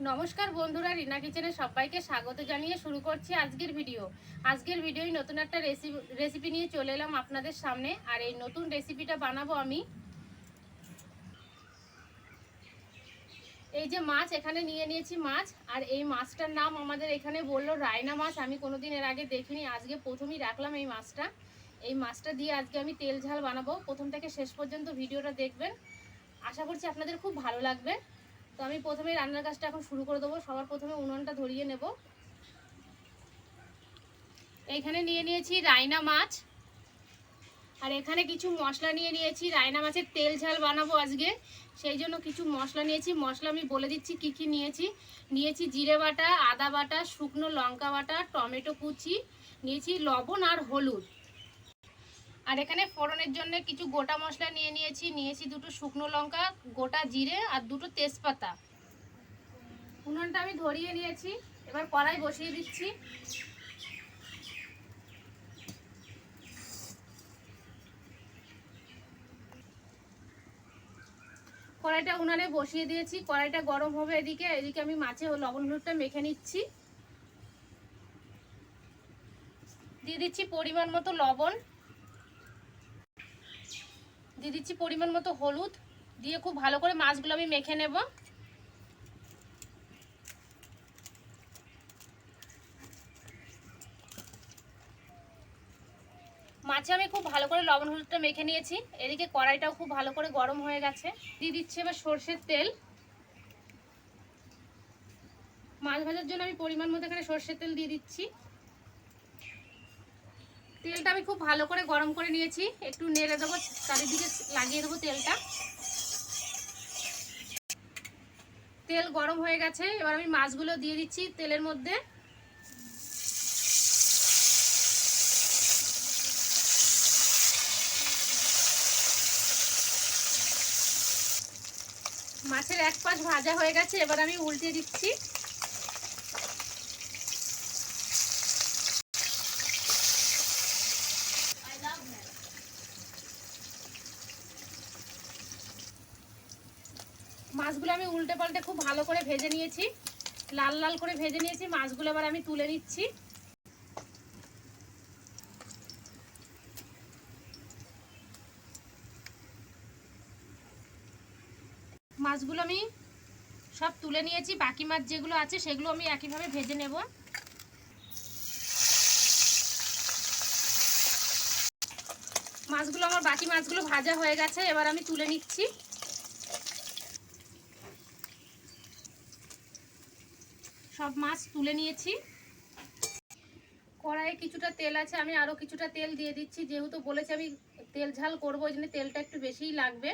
নমস্কার বন্ধুরা, রিনা কিচেনে সবাইকে স্বাগত জানিয়ে শুরু করছি আজকের ভিডিও। আজকের ভিডিওই নতুন একটা রেসিপি রেসিপি নিয়ে চলে এলাম আপনাদের সামনে, আর এই নতুন রেসিপিটা বানাবো আমি। এই যে মাছ, এখানে নিয়ে নিয়েছি মাছ, আর এই মাছটার নাম আমাদের এখানে বলল রায়না মাছ। আমি কোনোদিন এর আগে দেখিনি, আজকে প্রথমেই রাখলাম এই মাছটা। এই মাছটা দিয়ে আজকে আমি তেল ঝাল বানাবো। প্রথম থেকে শেষ পর্যন্ত ভিডিওটা দেখবেন। আশা করছি আপনাদের খুব ভালো লাগবে। তো আমি প্রথমে রান্নার কাজটা এখন শুরু করে দেবো। সবার প্রথমে উনুনটা ধরিয়ে নেব। এইখানে নিয়ে নিয়েছি রায়না মাছ। আর এখানে কিছু মশলা নিয়ে নিয়েছি। রায়না মাছের তেল ঝাল বানাবো আজকে। সেই জন্য কিছু মশলা নিয়েছি। মশলা আমি বলে দিচ্ছি কি কি নিয়েছি। নিয়েছি জিরে বাটা, আদা বাটা, শুকনো লঙ্কা বাটা, টমেটো কুচি, নিয়েছি লবণ আর হলুদ। আর এখানে ফোড়নের জন্য কিছু গোটা মশলা নিয়ে নিয়েছি। নিয়েছি দুটো শুকনো লঙ্কা, গোটা জিরে আর দুটো তেজপাতা। উনুনটা আমি ধরিয়ে নিয়েছি। এবার কড়াই বসিয়ে দিচ্ছি। কড়াইটা উনানে বসিয়ে দিয়েছি। কড়াইটা গরম হবে এদিকে। এদিকে আমি মাছে লবণ হলুদটা মেখে নিচ্ছি। দিয়ে দিচ্ছি পরিমাণ মতো লবণ। দিয়ে দিচ্ছি পরিমাণ মতো হলুদ। দিয়ে খুব ভালো করে মাছগুলো আমি মেখে নেব। মাছে আমি খুব ভালো করে লবণ হলুদটা মেখে নিয়েছি। এদিকে কড়াইটাও খুব ভালো করে গরম হয়ে গেছে। দিয়ে দিচ্ছি এবার সর্ষের তেল। মাছ ভাজার জন্য আমি পরিমাণ মতো এখানে সর্ষের তেল দিয়ে দিচ্ছি। তেলটা আমি খুব ভালো করে গরম করে নিয়েছি। একটু নেড়ে দেবো, চারিদিকে লাগিয়ে দেবো তেলটা। তেল গরম হয়ে গেছে, এবার আমি মাছগুলো দিয়ে দিচ্ছি তেলের মধ্যে। মাছের এক পাশ ভাজা হয়ে গেছে, এবার আমি উল্টে দিচ্ছি। মাছগুলো আমি উল্টে পাল্টে খুব ভালো করে ভেজে নিয়েছি। লাল লাল করে ভেজে নিয়েছি, মাছগুলো এবার আমি তুলে নিচ্ছি। মাছগুলো আমি সব তুলে নিয়েছি, বাকি মাছ যেগুলো আছে সেগুলো আমি একইভাবে ভেজে নেব। মাছগুলো, আমার বাকি মাছগুলো ভাজা হয়ে গেছে, এবার আমি তুলে নিচ্ছি। সব মাছ তুলে নিয়েছি। কড়াইয়ে কিছুটা তেল আছে, আমি আরও কিছুটা তেল দিয়ে দিচ্ছি। যেহেতু বলেছি আমি তেল ঝাল করব ওই তেলটা একটু বেশিই লাগবে।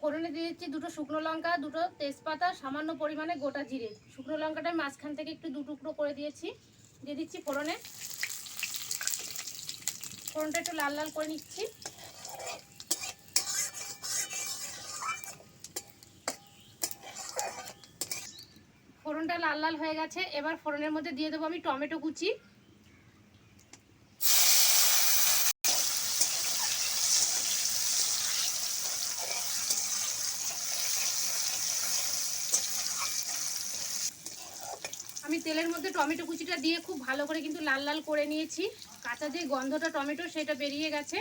ফোড়নে দিয়ে দিচ্ছি দুটো শুকনো লঙ্কা, দুটো তেজপাতা, সামান্য পরিমাণে গোটা জিরে। শুকনো লঙ্কাটা মাঝখান থেকে একটু দু টুকরো করে দিয়েছি। দিয়ে দিচ্ছি ফোড়নে। ফোড়নটা একটু লাল লাল করে নিচ্ছি। ফোড়নটা লাল লাল হয়ে গেছে। এবার ফোড়নের মধ্যে দিয়ে দেবো আমি টমেটো কুচি। তেলের মধ্যে টমেটো কুচিটা দিয়ে খুব ভালো করে কিন্তু লাল লাল করে নিয়েছি। কাঁচা যে গন্ধটা টমেটো, সেটা বেরিয়ে গেছে।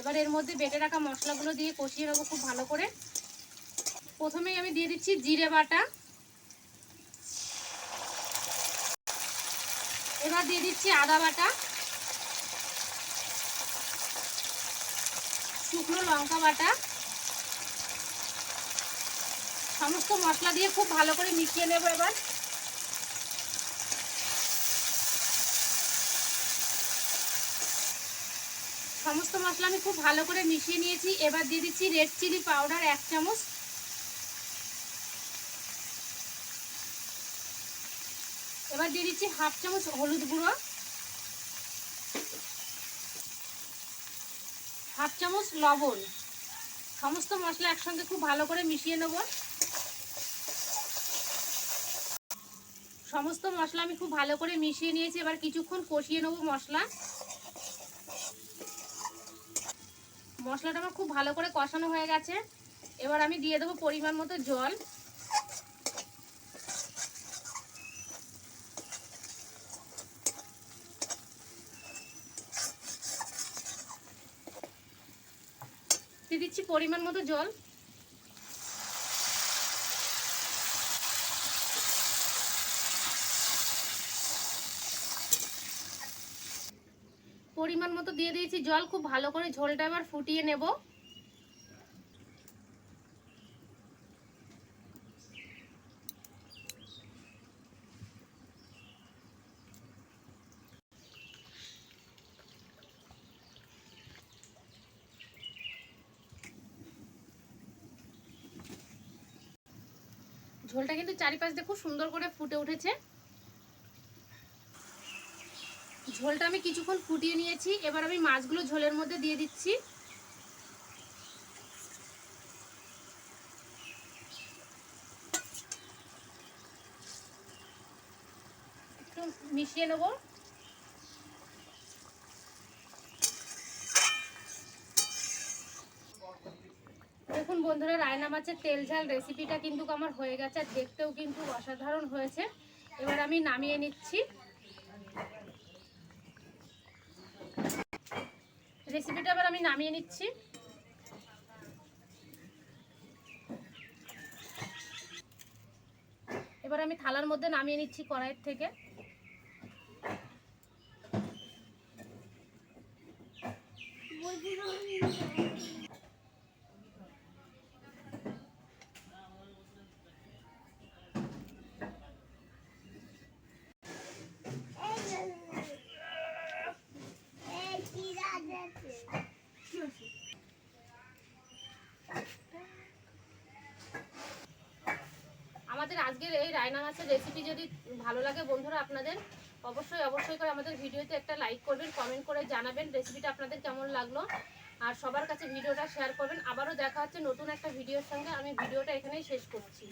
এবার এর মধ্যে বেটে রাখা মশলাগুলো দিয়ে কষিয়ে নেব খুব ভালো করে। প্রথমেই আমি দিয়ে দিচ্ছি জিরে বাটা। এবার দিয়ে দিচ্ছি আদা বাটা। শুকনো লঙ্কা বাটা। সমস্ত মশলা দিয়ে খুব ভালো করে মিশিয়ে নেব এবার। সমস্ত মশলা আমি খুব ভালো করে মিশিয়ে নিয়েছি। এবার দিয়ে দিচ্ছি রেড চিলি পাউডার এক চামচ। এবার দিয়ে দিচ্ছি হাফ চামচ হলুদ গুঁড়ো। হাফ চামচ লবণ। সমস্ত মশলা একসঙ্গে খুব ভালো করে মিশিয়ে নেব। সমস্ত মশলা আমি খুব ভালো করে মিশিয়ে নিয়েছি। এবার কিছুক্ষণ কষিয়ে নেব মশলা। মশলাটা আমার খুব ভালো করে কষানো হয়ে গেছে। এবার আমি দিয়ে দেবো পরিমাণ মতো জল। দিয়ে দিচ্ছি পরিমাণ মতো জল। পরিমাণ মতো দিয়ে দিয়েছি। জল খুব ভালো করে ঝোলটা এবার ফুটিয়ে নেব। ঝোলটা কিন্তু চারিপাশ দিয়ে খুব সুন্দর করে ফুটে উঠেছে। ঝোলটা আমি কিছুক্ষণ ফুটিয়ে নিয়েছি। এবার আমি মাছগুলো ঝোলের মধ্যে দিয়ে দিচ্ছি। একটু মিশিয়ে নেব। দেখুন বন্ধুরা, রায়না মাছের তেল ঝাল রেসিপিটা কিন্তু আমার হয়ে গেছে, আর দেখতেও কিন্তু অসাধারণ হয়েছে। এবার আমি নামিয়ে নিচ্ছি। রেসিপিটা এবার আমি নামিয়ে নিচ্ছি। এবার আমি থালার মধ্যে নামিয়ে নিচ্ছি কড়াইয়ের থেকে। রায়না মাছের রেসিপি যদি ভালো লাগে বন্ধুরা আপনাদের, অবশ্যই অবশ্যই করে আমাদের ভিডিওতে একটা লাইক করবেন কমেন্ট করে জানাবেন রেসিপিটা আপনাদের কেমন লাগল। আর সবার কাছে ভিডিওটা শেয়ার করবেন। আবারও দেখা হচ্ছে নতুন একটা ভিডিওর সঙ্গে। আমি ভিডিওটা এখানেই শেষ করছি।